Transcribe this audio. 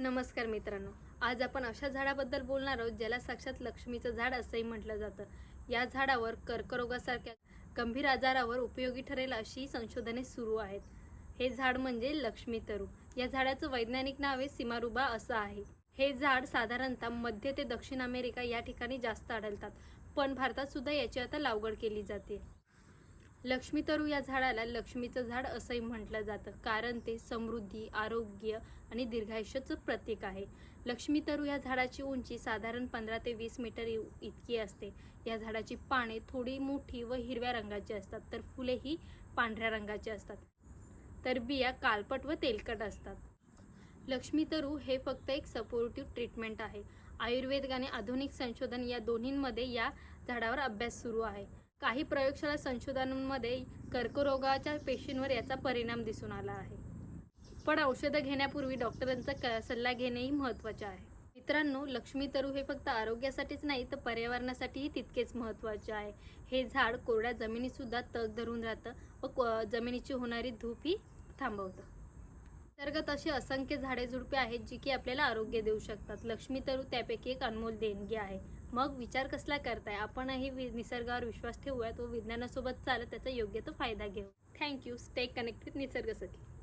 नमस्कार मित्रांनो. आज आपण अशा झाडाबद्दल बोलणार आहोत ज्याला साक्षात लक्ष्मीचं झाड असंही म्हटलं जातं. या झाडावर कर्करोगासारख्या गंभीर आजारावर उपयोगी ठरेल अशी संशोधने सुरू आहेत. हे झाड म्हणजे लक्ष्मी तरू या झाडाचं वैज्ञानिक नाव आहे सीमारुबा असं आहे. हे झाड साधारणतः मध्य ते दक्षिण अमेरिका या ठिकाणी जास्त आढळतात पण भारतात सुद्धा याची आता लागवड केली जाते. लक्ष्मीतरू या झाडाला लक्ष्मीचं झाड असंही म्हटलं जातं. कारण ते समृद्धी आरोग्य आणि दीर्घायुष्याचं प्रतीक आहे. लक्ष्मीतरू या झाडाची उंची साधारण पंधरा ते वीस मीटर इतकी असते. या झाडाची पाने थोडी मोठी व हिरव्या रंगाची असतात तर फुलेही पांढऱ्या रंगाची असतात. तर बिया कालपट व तेलकट असतात. लक्ष्मी तरु हे फक्त एक सपोर्टिव्ह ट्रीटमेंट आहे. आयुर्वेद आणि आधुनिक संशोधन या दोन्हींमध्ये या झाडावर अभ्यास सुरू आहे. काही प्रयोगशाळा संशोधनांमध्ये कर्करोगाच्या पेशींवर याचा परिणाम दिसून आला आहे. पण औषधं घेण्यापूर्वी डॉक्टरांचा क- सल्ला घेणेही महत्त्वाचे आहे. मित्रांनो लक्ष्मी तरू हे फक्त आरोग्यासाठीच नाही तर पर्यावरणासाठीही तितकेच महत्त्वाचे आहे. हे झाड कोरड्या जमिनीतसुद्धा तग धरून राहतं व को- जमिनीची होणारी धूपही थांबवतं. निसर्गात अशी असंख्य झाडे झुडपे आहेत जी की आपल्याला आरोग्य देऊ शकतात. लक्ष्मी तरू त्यापैकी एक अनमोल देणगी आहे. मग विचार कसला करताय? आपणही वि- निसर्गावर विश्वास ठेवूयात व विज्ञानासोबत चालत त्याचा योग्य तो फायदा घेऊ. थँक्यू स्टे कनेक्ट विथ निसर्ग सखी.